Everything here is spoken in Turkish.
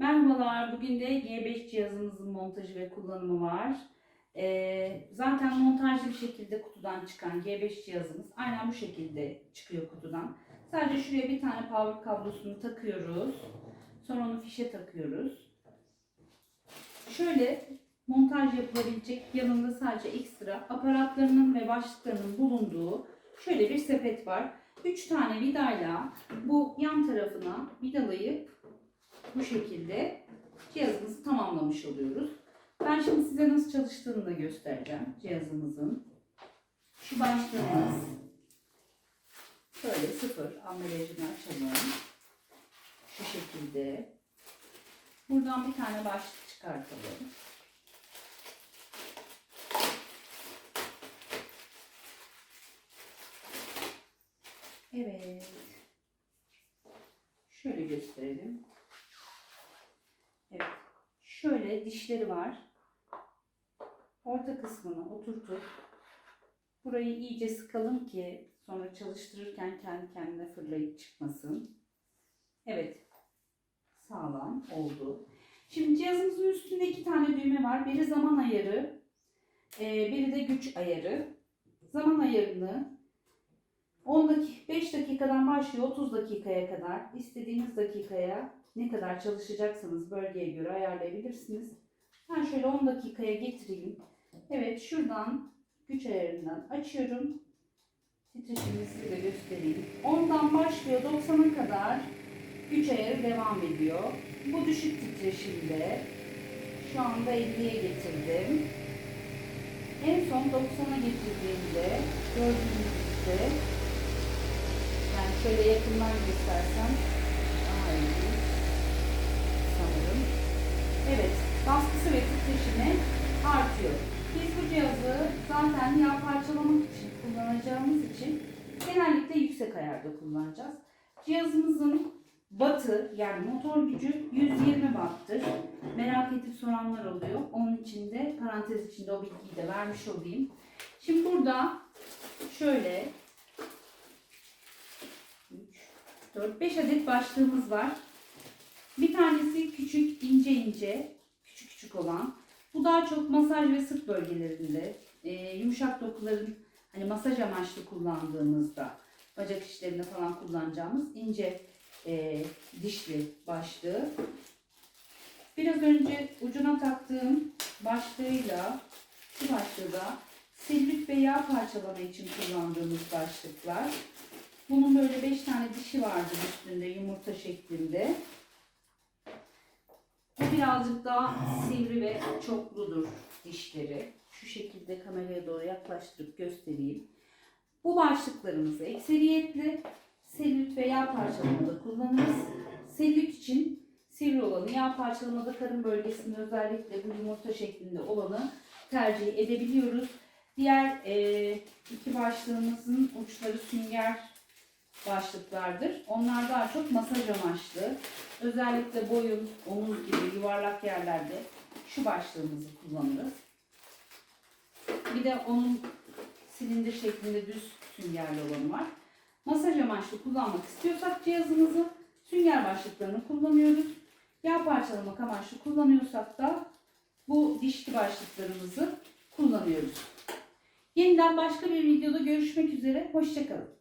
Merhabalar, bugün de G5 cihazımızın montajı ve kullanımı var. Ee, zaten montajlı bir şekilde kutudan çıkan G5 cihazımız aynen bu şekilde çıkıyor kutudan. Sadece şuraya bir tane power kablosunu takıyoruz. Sonra onu fişe takıyoruz. Şöyle montaj yapılabilecek yanında sadece ekstra aparatlarının ve başlıklarının bulunduğu şöyle bir sepet var. 3 tane vidayla bu yan tarafına vidalayıp bu şekilde cihazımızı tamamlamış oluyoruz. Ben şimdi size nasıl çalıştığını da göstereceğim cihazımızın. Şu başlığımız şöyle sıfır ambalajını açalım. Şu şekilde. Buradan bir tane başlık çıkartalım. Evet. Şöyle gösterelim. Şöyle dişleri var. Orta kısmını oturtup burayı iyice sıkalım ki sonra çalıştırırken kendi kendine fırlayıp çıkmasın. Evet. Sağlam oldu. Şimdi cihazımızın üstünde iki tane düğme var. Biri zaman ayarı, e, biri de güç ayarı. Zaman ayarını 10 dakika, 5 dakikadan başlıyor 30 dakikaya kadar istediğiniz dakikaya ne kadar çalışacaksanız bölgeye göre ayarlayabilirsiniz. Ben şöyle 10 dakikaya getireyim. Evet şuradan güç ayarından açıyorum. Titreşimini size de göstereyim. 10'dan başlıyor 90'a kadar güç ayarı devam ediyor. Bu düşük titreşimde. Şu anda 50'ye getirdim. En son 90'a getirdiğimde gördüğünüz yani şöyle yakından göstersem daha iyi sanırım. Evet, baskısı ve titreşimi artıyor. Biz bu cihazı zaten yağ parçalamak için kullanacağımız için genellikle yüksek ayarda kullanacağız. Cihazımızın batı yani motor gücü 120 watt'tır. Merak edip soranlar oluyor. Onun için de parantez içinde o bilgiyi de vermiş olayım. Şimdi burada şöyle 4, 5 adet başlığımız var. Bir tanesi küçük, ince ince, küçük küçük olan. Bu daha çok masaj ve sırt bölgelerinde, e, yumuşak dokuların hani masaj amaçlı kullandığımızda, bacak işlerinde falan kullanacağımız ince e, dişli başlığı. Biraz önce ucuna taktığım başlığıyla şu başlığı da selülit ve yağ parçalama için kullandığımız başlıklar. Bunun böyle 5 tane dişi vardır üstünde yumurta şeklinde. Bu birazcık daha sivri ve çokludur dişleri. Şu şekilde kameraya doğru yaklaştırıp göstereyim. Bu başlıklarımızı ekseriyetle selülit ve yağ parçalamada kullanırız. Selülit için sivri olanı, yağ parçalamada karın bölgesinde özellikle bu yumurta şeklinde olanı tercih edebiliyoruz. Diğer e, iki başlığımızın uçları sünger başlıklardır. Onlar daha çok masaj amaçlı. Özellikle boyun, omuz gibi yuvarlak yerlerde şu başlığımızı kullanırız. Bir de onun silindir şeklinde düz süngerli olanı var. Masaj amaçlı kullanmak istiyorsak cihazımızı sünger başlıklarını kullanıyoruz. Yağ parçalamak amaçlı kullanıyorsak da bu dişli başlıklarımızı kullanıyoruz. Yeniden başka bir videoda görüşmek üzere. Hoşçakalın.